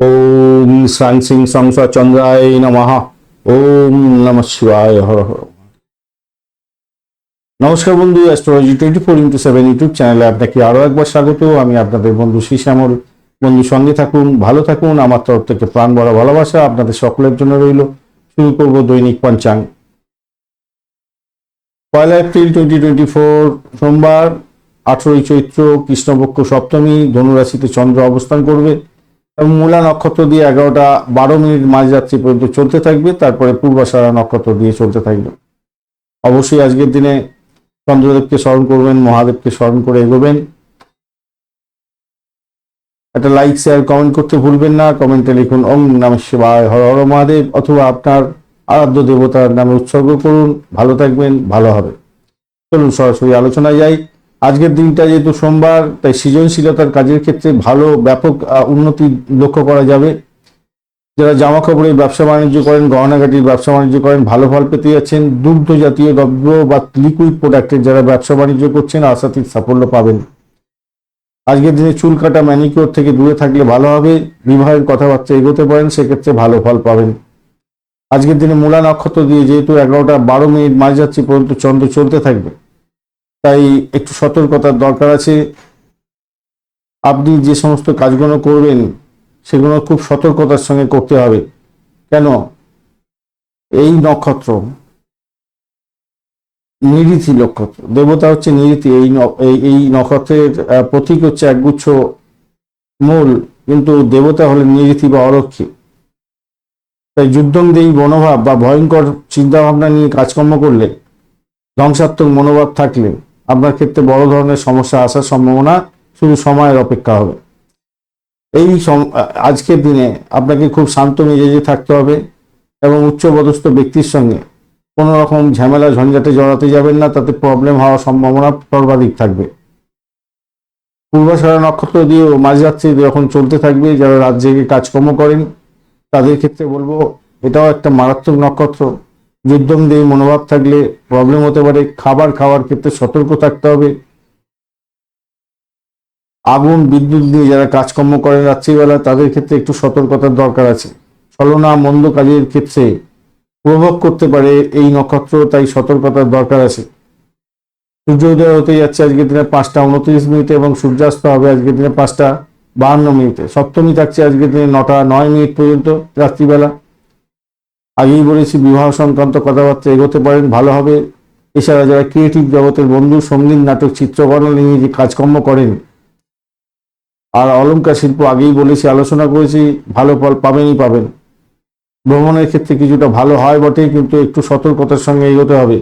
ওম শ্রাং সিং সংস চন্দ্রায় নমঃ। ওম নম শিবায় হর হর। নমস্কার বন্ধু astrology twenty four into seven YouTube চ্যানেলে আপনাকে আরও একবার স্বাগত। আমি আপনাদের বন্ধু শ্রী শ্যামল। বন্ধু, সঙ্গে থাকুন, ভালো থাকুন। আমার তরফ থেকে প্রাণ বড় ভালোবাসা আপনাদের সকলের জন্য রইল। শুরু করব দৈনিক পঞ্চাং পয়লা এপ্রিল টোয়েন্টি টোয়েন্টি ফোর সোমবার, আঠেরোই চৈত্র, কৃষ্ণপক্ষ সপ্তমী, ধনুরাশিতে চন্দ্র অবস্থান করবে। এবং মূলা নক্ষত্র দিয়ে এগারোটা বারো মিনিট মাঝরাত্রি পর্যন্ত চলতে থাকবে, তারপরে পূর্বাশারা নক্ষত্র দিয়ে চলতে থাকবে। অবশ্যই আজকের দিনে চন্দ্রদেবকে স্মরণ করবেন, মহাদেবকে স্মরণ করে এগোবেন। একটা লাইক শেয়ার কমেন্ট করতে ভুলবেন না। কমেন্টে লিখুন, ওম নম শিবায় হর হর মহাদেব অথবা আপনার আরাধ্য দেবতার নামে উৎসর্গ করুন। ভালো থাকবেন, ভালো হবে। চলুন সরাসরি আলোচনায় যাই। আজকের দিনটা যেহেতু সোমবার, তাই সৃজনশীলতার কাজের ক্ষেত্রে ভালো, ব্যাপক উন্নতি লক্ষ্য করা যাবে। যারা জামা কাপড়ের ব্যবসা বাণিজ্য করেন গহনাঘাটির ব্যবসা বাণিজ্য করেন, ভালো ফল পেতে যাচ্ছেন, দুগ্ধ জাতীয় দ্রব্য বা লিকুইড প্রোডাক্টের যারা ব্যবসা বাণিজ্য করছেন, আশাতীত সাফল্য পাবেন। আজকের দিনে চুল কাটা ম্যানিকিওর থেকে দূরে থাকলে ভালো হবে, বিবাহের কথাবার্তা এগোতে পারেন, সেক্ষেত্রে ভালো ফল পাবেন। আজকের দিনে মূলা নক্ষত্র দিয়ে যেহেতু এগারোটা বারো মিনিট মাঝরাত্রি পর্যন্ত চন্দ্র চলতে থাকবে তাই একটু সতর্কতার দরকার আছে। আপনি যে সমস্ত কাজগুলো করবেন, সেগুলো খুব সতর্কতার সঙ্গে করতে হবে। কেন? এই নক্ষত্র নিরিথি নক্ষত্র। দেবতা হচ্ছে নিরীতি এই এই- নক্ষত্রের প্রতীক হচ্ছে একগুচ্ছ মূল, কিন্তু দেবতা হলেন নিরীতি বা অলক্ষী তাই যুদ্ধংদেহী মনোভাব বা ভয়ঙ্কর চিন্তা ভাবনা নিয়ে কাজকর্ম করলে ধ্বংসাত্মক মনোভাব থাকলে আপনার ক্ষেত্রে বড় ধরনের সমস্যা আসার সম্ভাবনা শুধু সময়ের অপেক্ষা হবে। এই আজকের দিনে আপনাকে খুব শান্ত মেজাজে থাকতে হবে এবং উচ্চপদস্থ ব্যক্তির সঙ্গে কোনো রকম ঝামেলা ঝঞ্ঝাটে জড়াতে যাবেন না, তাতে প্রবলেম হওয়ার সম্ভাবনা সর্বাধিক থাকবে। পূর্বাশারা নক্ষত্র দিয়েও মাঝরাত্রি যখন চলতে থাকবে, যারা রাত জেগে কাজকর্ম করেন, তাদের ক্ষেত্রে বলব এটাও একটা মারাত্মক নক্ষত্র। যুদ্ধম দিয়ে মনোভাব থাকলে প্রবলেম হতে পারে। খাবার খাওয়ার ক্ষেত্রে সতর্ক থাকতে হবে। আগুন, বিদ্যুৎ দিয়ে যারা কাজকর্ম করেন রাত্রিবেলা, তাদের ক্ষেত্রে একটু সতর্কতার দরকার আছে। ছলনা, মন্দ কাজের ক্ষেত্রে প্রভাব করতে পারে এই নক্ষত্র, তাই সতর্কতার দরকার আছে। সূর্যোদয় হতে যাচ্ছে আজকের দিনে পাঁচটা উনত্রিশ মিনিটে এবং সূর্যাস্ত হবে আজকের দিনে পাঁচটা বাহান্ন মিনিটে। সপ্তমী থাকছে আজকের দিনে নটা নয় মিনিট পর্যন্ত রাত্রিবেলা। আগেই বলেছি, বিবাহ সংক্রান্ত কথাবার্তা এগোতে পারেন, ভালো হবে। এছাড়া যারা ক্রিয়েটিভ জগতের বন্ধু, সংগীত, নাটক, চিত্রকর্ম নিয়ে যে কাজকর্ম করেন, আর অলঙ্কার শিল্প আগেই বলেছি, আলোচনা করেছি, ভালো ফল পাবেনই পাবেন। ভ্রমণের ক্ষেত্রে কিছুটা ভালো হয় বটে, কিন্তু একটু সতর্কতার সঙ্গে এগোতে হবে।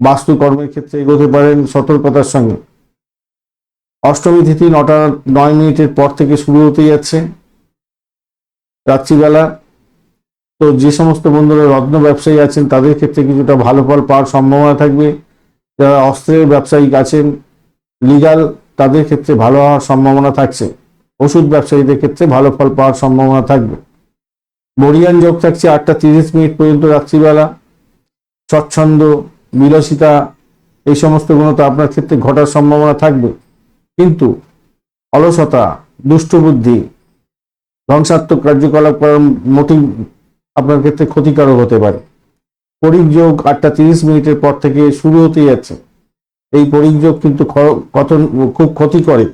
বাস্তু কর্মের ক্ষেত্রে এগোতে পারেন সতর্কতার সঙ্গে। অষ্টমী তিথি নটা নয় মিনিটের পর থেকে শুরু হতে যাচ্ছে। রাত্রিবেলা তো যে সমস্ত বন্ধুরা রত্ন ব্যবসায়ী আছেন, তাদের ক্ষেত্রে কিছুটা ভালো ফল পাওয়ার সম্ভাবনা থাকবে। যারা অস্ত্রের ব্যবসায়ী আছেন লিগাল তাদের ক্ষেত্রে ভালো হওয়ার সম্ভাবনা থাকছে। ওষুধ ব্যবসায়ীদের ক্ষেত্রে ভালো ফল পাওয়ার সম্ভাবনা থাকবে। বরিয়ান যোগ থাকছে আটটা তিরিশ মিনিট পর্যন্ত রাত্রিবেলা। স্বচ্ছন্দ, বিলাসিতা, এই সমস্ত গুণ তো আপনার ক্ষেত্রে ঘটার সম্ভাবনা থাকবে। কিন্তু অলসতা, দুষ্টবুদ্ধি, ধ্বংসাত্মক কার্যকলাপ করার মোটিভ আপনার ক্ষেত্রে ক্ষতিকারক হতে পারে। পরিযোগ আটটা তিরিশ মিনিটের পর থেকে শুরু হতে যাচ্ছে। এই পরিযোগ কিন্তু খুব ক্ষতি করে।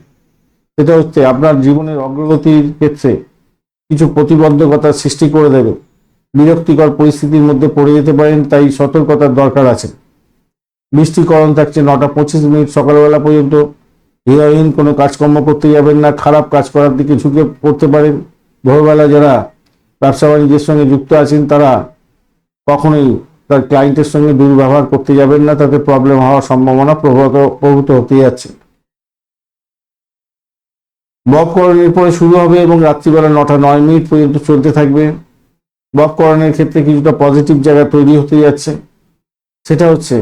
সেটা হচ্ছে আপনার জীবনের অগ্রগতির ক্ষেত্রে কিছু প্রতিবন্ধকতার সৃষ্টি করে দেবে। বিরক্তিকর পরিস্থিতির মধ্যে পড়ে যেতে পারেন, তাই সতর্কতার দরকার আছে। বৃষ্টিকরণ থাকছে নটা পঁচিশ মিনিট সকালবেলা পর্যন্ত। হিরোইন কোনো কাজকর্ম করতে যাবেন না, খারাপ কাজ করার দিকে ঝুঁকে পড়তে পারেন। ভোরবেলা যারা ব্যবসা বাণিজ্যের সঙ্গে যুক্ত আছেন তারা, কখনোই তার ক্লায়েন্টের সঙ্গে দুর্ব্যবহার করতে যাবেন না, তাতে প্রবলেম হওয়ার সম্ভাবনা প্রভূত প্রভূত হতে যাচ্ছে ববকরণের পরে শুরু হবে এবং রাত্রিবেলা নটা নয় মিনিট পর্যন্ত চলতে থাকবে। ববকরণের ক্ষেত্রে কিছুটা পজিটিভ জায়গা তৈরি হতে যাচ্ছে। সেটা হচ্ছে,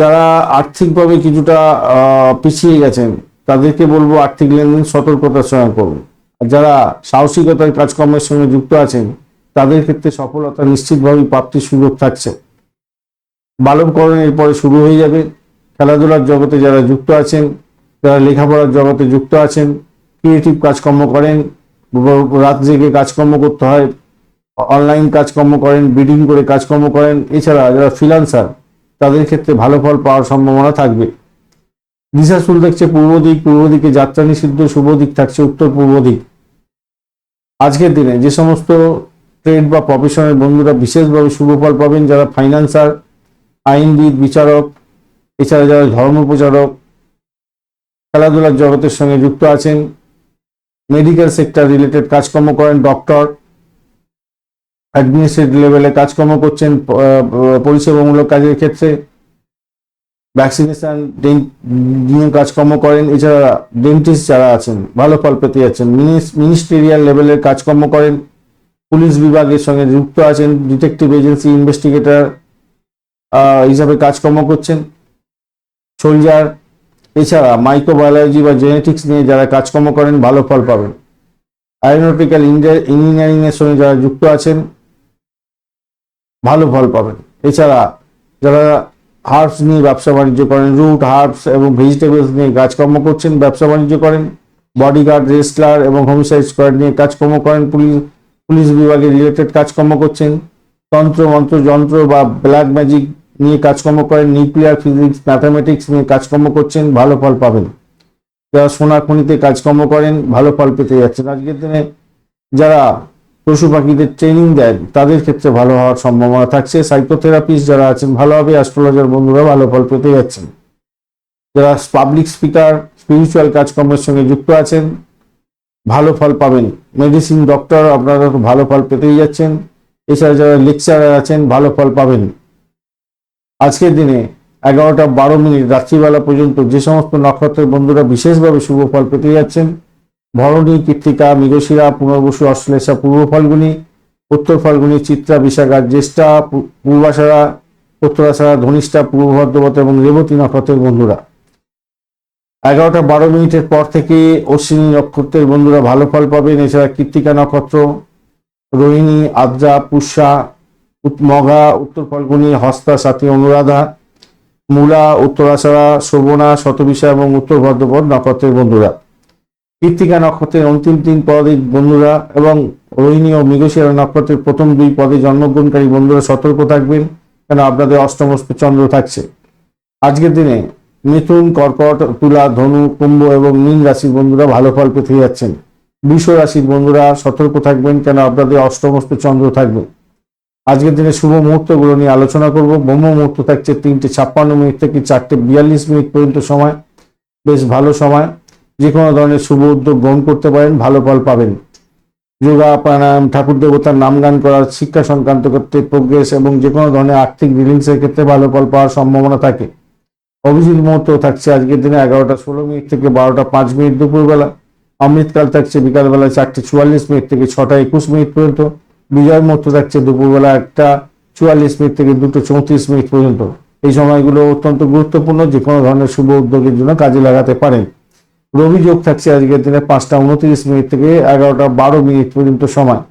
যারা আর্থিকভাবে কিছুটা পিছিয়ে গেছেন, তাদেরকে বলব আর্থিক লেনদেন সতর্কতার সঙ্গে করুন। যারা সাহসিকতার কাজকর্মের সঙ্গে যুক্ত আছেন, তাদের ক্ষেত্রে সফলতা নিশ্চিতভাবেই প্রাপ্তির সুযোগ থাকছে। বালককরণের পরে শুরু হয়ে যাবে। খেলাধুলার জগতে যারা যুক্ত আছেন, যারা লেখাপড়ার জগতে যুক্ত আছেন ক্রিয়েটিভ কাজকর্ম করেন, রাত জেগে কাজকর্ম করতে হয় অনলাইন কাজকর্ম করেন বিডিং করে কাজকর্ম করেন, এছাড়া যারা ফ্রিলান্সার তাদের ক্ষেত্রে ভালো ফল পাওয়ার সম্ভাবনা থাকবে। দিশাশুল দেখছে পূর্ব দিক, পূর্ব দিকে যাত্রা নিষিদ্ধ, শুভ দিক থাকছে উত্তর পূর্ব দিক। আজকের দিনে যে সমস্ত ট্রেড বা প্রফেশনের বন্ধুরা বিশেষভাবে শুভ ফল পাবেন, যারা ফাইন্যান্সার আইনবিদ, বিচারক, এছাড়া যারা ধর্ম প্রচারক, খেলাধুলার জগতের সঙ্গে যুক্ত আছেন মেডিকেল সেক্টর রিলেটেড কাজকর্ম করেন ডক্টর অ্যাডমিনিস্ট্রেটিভ লেভেলে কাজকর্ম করছেন পরিষেবামূলক কাজের ক্ষেত্রে ভ্যাকসিনেশন নিয়ে কাজকর্ম করেন, এছাড়া ডেন্টিস্ট যারা আছেন, ভালো ফল পেতে যাচ্ছেন মিনিস্টেরিয়াল লেভেলের কাজকর্ম করেন, পুলিশ বিভাগের সঙ্গে যুক্ত আছেন ডিটেকটিভ এজেন্সি ইনভেস্টিগেটর হিসাবে কাজকর্ম করছেন সোলজার এছাড়া মাইক্রোবায়োলজি বা জেনেটিক্স নিয়ে যারা কাজকর্ম করেন, ভালো ফল পাবেন। অ্যারোনটিক্যাল ইঞ্জিনিয়ারিং এর সঙ্গে যারা যুক্ত আছেন, ভালো ফল পাবেন। এছাড়া যারা হার্বস নিয়ে ব্যবসা বাণিজ্য করেন, রুট, হার্বস এবং ভেজিটেবলস নিয়ে কাজকর্ম করছেন, ব্যবসা বাণিজ্য করেন, বডিগার্ড, রেসলার এবং হোমিসাইড স্কোয়াড নিয়ে কাজকর্ম করেন, পুলিশ পুলিশ বিভাগে রিলেটেড কাজকর্ম করছেন, তন্ত্র, মন্ত্র, যন্ত্র বা ব্ল্যাক ম্যাজিক নিয়ে কাজকর্ম করেন, নিউক্লিয়ার ফিজিক্স, ম্যাথামেটিক্স নিয়ে কাজকর্ম করছেন, ভালো ফল পাবেন। যারা সোনা খনিতে কাজকর্ম করেন, ভালো ফল পেতে যাচ্ছেন। আজকের দিনে যারা পশু পাখিদের ট্রেনিং দেন, তাদের ক্ষেত্রে ভালো হওয়ার সম্ভাবনা থাকছে। সাইকোথেরাপিস্ট যারা আছেন, ভালো হবে। অ্যাস্ট্রোলজার বন্ধুরা ভালো ফল পেতে যাচ্ছেন। যারা পাবলিক স্পিকার স্পিরিচুয়াল কাজকর্মের সঙ্গে যুক্ত আছেন, ভালো ফল পাবেন। মেডিসিন ডক্টর আপনারা ভালো ফল পেতেই যাচ্ছেন। এছাড়া যারা লেকচারার আছেন, ভালো ফল পাবেন। আজকের দিনে এগারোটা বারো মিনিট রাত্রিবেলা পর্যন্ত যে সমস্ত নক্ষত্রের বন্ধুরা বিশেষভাবে শুভ ফল পেতে যাচ্ছেন ভরণী কৃত্তিকা মৃগশিরা, পুনর্বসু, অশ্লেষা, পূর্ব ফাল্গুনি, উত্তর ফাল্গুনি, চিত্রা, বিশাখা, জ্যেষ্ঠা, পূ- পূর্বাষাঢ়া উত্তরাষাঢ়া ধনিষ্ঠা, পূর্ব ভদ্রবত এবং রেবতী নক্ষত্রের বন্ধুরা। এগারোটা বারো মিনিটের পর থেকে অশ্বিনী নক্ষত্রের বন্ধুরা ভালো ফল পাবেন। এছাড়া কৃত্তিকা নক্ষত্র, রোহিণী, আদ্রা উত- মঘা উত্তর ফাল্গুনি, হস্তা, সাথী, অনুরাধা, মূলা উত্তরাষাঢ়া শোভনা, শতবিশা এবং উত্তর ভদ্রপদ নক্ষত্রের বন্ধুরা। কৃত্তিকা নক্ষত্রের অন্তিম তিন পদের বন্ধুরা এবং রোহিণী ও মৃগশিরা নক্ষত্রের প্রথম দুই পদে জন্মগ্রহণকারী বন্ধুরা সতর্ক থাকবেন কেন আপনাদের অষ্টমস্ত চন্দ্র থাকছে। আজকের দিনে মিথুন, কর্কট, তুলা, ধনু, কুম্ভ এবং মীন রাশির বন্ধুরা ভালো ফল পেতে যাচ্ছেন। বিশ্ব রাশির বন্ধুরা সতর্ক থাকবেন কেন আপনাদের অষ্টমস্ত চন্দ্র থাকবে। আজকের দিনে শুভ মুহূর্তগুলো নিয়ে আলোচনা করব। ব্রহ্ম মুহূর্ত থাকছে তিনটে ছাপ্পান্ন মিনিট থেকে চারটে বিয়াল্লিশ মিনিট পর্যন্ত সময়। বেশ ভালো সময়। যে কোনো ধরনের শুভ উদ্যোগ গ্রহণ করতে পারেন, ভালো ফল পাবেন। যোগা, প্রাণায়াম, ঠাকুর দেবতার নাম গান করার, শিক্ষা সংক্রান্ত ক্ষেত্রে প্রোগ্রেস এবং যে কোনো ধরনের আর্থিক রিলিংসের ক্ষেত্রে ভালো ফল পাওয়ার সম্ভাবনা থাকে। অভিজিৎ মুহূর্ত থাকছে আজকের দিনে এগারোটা ষোলো মিনিট থেকে বারোটা পাঁচ মিনিট দুপুরবেলা। অমৃতকাল থাকছে বিকালবেলা চারটে চুয়াল্লিশ মিনিট থেকে ছটা একুশ মিনিট পর্যন্ত। বিজয় মুহূর্ত থাকছে দুপুরবেলা একটা চুয়াল্লিশ মিনিট থেকে দুটো চৌত্রিশ মিনিট পর্যন্ত। এই সময়গুলো অত্যন্ত গুরুত্বপূর্ণ যে কোনো ধরনের শুভ উদ্যোগের জন্য কাজে লাগাতে পারেন। রবি যোগ থাকছে আজকের দিনে পাঁচটা উনত্রিশ মিনিট থেকে এগারোটা বারো মিনিট পর্যন্ত সময়।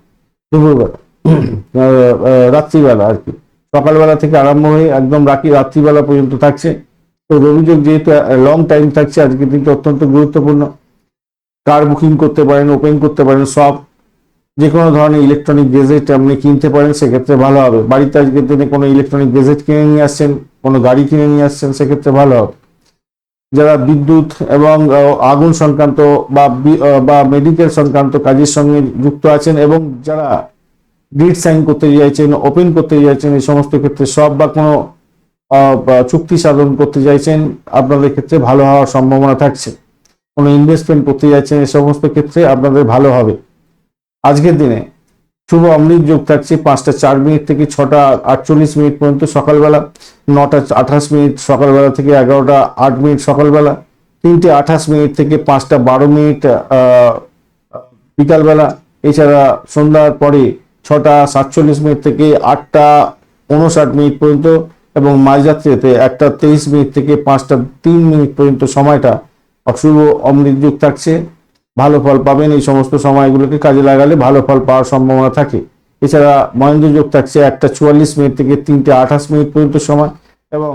দুপুরবেলা রাত্রিবেলা আর কি। সকালবেলা থেকে আরম্ভ হয়ে একদম রাখি রাত্রিবেলা পর্যন্ত থাকছে। তো রবি যোগ যেহেতু লং টাইম থাকছে, আজকের দিনটা অত্যন্ত গুরুত্বপূর্ণ। কার বুকিং করতে পারেন ওপেন করতে পারেন, সব যে কোনো ধরনের ইলেকট্রনিক গেজেট আপনি কিনতে পারেন, সেক্ষেত্রে ভালো হবে। বাড়িতে আজকের দিনে কোনো ইলেকট্রনিক গেজেট কিনে নিয়ে আসছেন, কোনো গাড়ি কিনে নিয়ে আসছেন, সেক্ষেত্রে ভালো হবে। যারা বিদ্যুৎ এবং আগুন সংক্রান্ত বা বা মেডিকেল সংক্রান্ত কাজের সঙ্গে যুক্ত আছেন এবং যারা ডিড সাইন করতে চাইছেন ওপেন করতে চাইছেন এই সমস্ত ক্ষেত্রে সব বা কোনো চুক্তি সাধন করতে চাইছেন আপনাদের ক্ষেত্রে ভালো হওয়ার সম্ভাবনা থাকছে। কোনো ইনভেস্টমেন্ট করতে যাচ্ছেন, এই সমস্ত ক্ষেত্রে আপনাদের ভালো হবে। আজকের দিনে শুভ অমৃত যোগ থাকছে পাঁচটা চার মিনিট থেকে ছটা আটচল্লিশ মিনিট পর্যন্ত সকালবেলা, নটা আঠাশ মিনিট সকালবেলা থেকে এগারোটা আট মিনিট সকালবেলা, তিনটে আঠাশ মিনিট থেকে পাঁচটা বারো মিনিট বিকালবেলা, এছাড়া সন্ধ্যার পরে ছটা সাতচল্লিশ মিনিট থেকে আটটা উনষাট মিনিট পর্যন্ত এবং মাঝরাত্রিতে একটা তেইশ মিনিট থেকে পাঁচটা তিন মিনিট পর্যন্ত সময়টা অশুভ অমৃত যুগ থাকছে। ভালো ফল পাবেন, এই সমস্ত সময়গুলোকে কাজে লাগালে ভালো ফল পাওয়ার সম্ভাবনা থাকে। এছাড়া মহেন্দ্র যোগ থাকছে একটা চুয়াল্লিশ মিনিট থেকে তিনটে আঠাশ মিনিট পর্যন্ত সময় এবং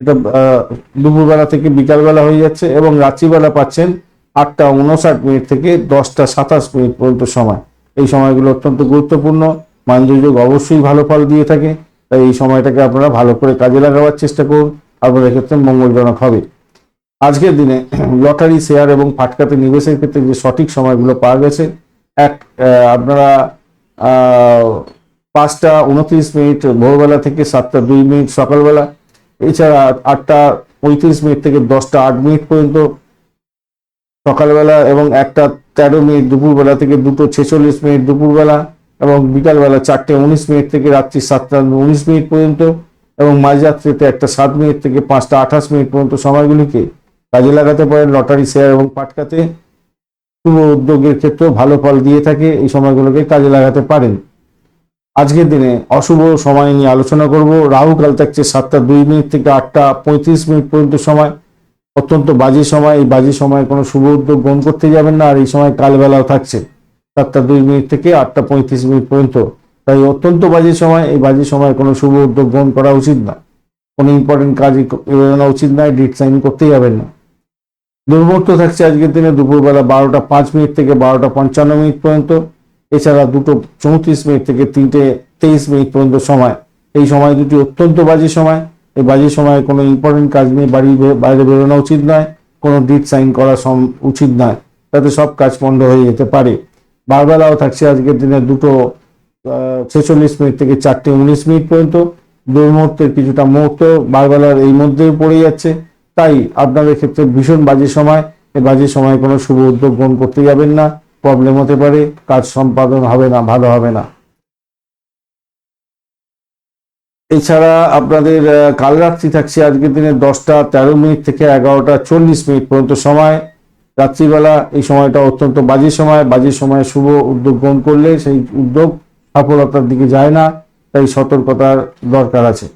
এটা দুপুরবেলা থেকে বিকালবেলা হয়ে যাচ্ছে এবং রাত্রিবেলা পাচ্ছেন আটটা উনষাট মিনিট থেকে দশটা সাতাশ মিনিট পর্যন্ত সময়। এই সময়গুলো অত্যন্ত গুরুত্বপূর্ণ। মানযোগ অবশ্যই ভালো ফল দিয়ে থাকে। তাই এই সময়টাকে আপনারা ভালো করে কাজে লাগাবার চেষ্টা করুন। আপনাদের ক্ষেত্রে মঙ্গলজনক হবে। আজকের দিনে লটারি, শেয়ার এবং ফাটকাতে নিবেশের ক্ষেত্রে যে সঠিক সময়গুলো পাওয়া গেছে, এক আপনারা পাঁচটা উনত্রিশ মিনিট, ভোরবেলা থেকে সাতটা দুই মিনিট, সকালবেলা, এছাড়া আটটা পঁয়ত্রিশ মিনিট থেকে দশটা আট মিনিট পর্যন্ত, সকালবেলা এবং একটা তেরো মিনিট দুপুরবেলা থেকে দুটো ছেচল্লিশ মিনিট দুপুরবেলা এবং বিকালবেলা চারটে উনিশ মিনিট থেকে রাত্রি সাতটা উনিশ মিনিট পর্যন্ত এবং মাঝরাত্রিতে একটা সাত মিনিট থেকে পাঁচটা আঠাশ মিনিট পর্যন্ত সময়গুলিকে কাজে লাগাতে পারেন লটারি শেয়ার এবং পাটকাতে। শুভ উদ্যোগের ক্ষেত্রেও ভালো ফল দিয়ে থাকে, এই সময়গুলোকে কাজে লাগাতে পারেন। আজকের দিনে অশুভ সময় নিয়ে আলোচনা করব। রাহু কাল থাকছে সাতটা দুই মিনিট থেকে আটটা পঁয়ত্রিশ মিনিট পর্যন্ত সময়। অত্যন্ত বাজে সময়, এই বাজে সময় কোনো শুভ উদ্যোগ গ্রহণ করতে যাবেন না, আর এই সময় কালবেলাও থাকছে সাতটা দুই মিনিট থেকে আটটা পঁয়ত্রিশ মিনিট পর্যন্ত। তাই অত্যন্ত বাজে সময়, এই বাজে সময় কোনো শুভ উদ্যোগ গ্রহণ করা উচিত না। কোনো ইম্পর্টেন্ট কাজই বেরোনো উচিত নয় ডিট সাইন করতে যাবেন না। দুর্মুহূর্ত থাকছে আজকের দিনে দুপুরবেলা বারোটা পাঁচ মিনিট থেকে বারোটা পঞ্চান্ন মিনিট পর্যন্ত। এছাড়া দুটো চৌত্রিশ মিনিট থেকে তিনটে তেইশ মিনিট পর্যন্ত সময়। এই সময় দুটি অত্যন্ত বাজে সময়। এই বাজে সময়ে কোনো ইম্পর্টেন্ট কাজ নিয়ে বাড়ি বাইরে বেরোনো উচিত নয়। কোনো ডিট সাইন করা উচিত নয়। তাতে সব কাজ বন্ধ হয়ে যেতে পারে। বারবেলাও থাকছে আজকের দিনে দুটো ছেচল্লিশ মিনিট থেকে চারটে উনিশ মিনিট পর্যন্ত। দুর্মুহূর্তের কিছুটা মুহূর্ত বারবেলার এই মধ্যেই পড়ে যাচ্ছে। তাই আপনাদের ক্ষেত্রে ভীষণ বাজে সময়, এই বাজে সময় কোনো শুভ উদ্যোগ গ্রহণ করতে যাবেন না প্রবলেম হতে পারে, কাজ সম্পাদন হবে না, ভালো হবে না। এছাড়া আপনাদের কাল রাত্রি থাকছে আজকের দিনে দশটা তেরো মিনিট থেকে এগারোটা চল্লিশ মিনিট পর্যন্ত সময়। রাত্রিবেলা এই সময়টা অত্যন্ত বাজে সময়, বাজে সময়ে শুভ উদ্যোগ গ্রহণ করলে সেই উদ্যোগ সফলতার দিকে যায় না, তাই সতর্কতার দরকার আছে।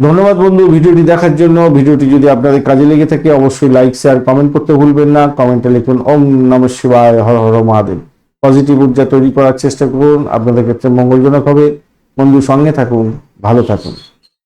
ধন্যবাদ বন্ধু ভিডিওটি দেখার জন্য। ভিডিওটি যদি আপনাদের কাজে লেগে থাকে, অবশ্যই লাইক শেয়ার কমেন্ট করতে ভুলবেন না। কমেন্টে লিখুন, ওম নম শিবায়, হর হর মহাদেব। পজিটিভ ঊর্জা তৈরি করার চেষ্টা করুন। আপনাদের ক্ষেত্রে মঙ্গলজনক হবে। বন্ধু সঙ্গে থাকুন, ভালো থাকুন।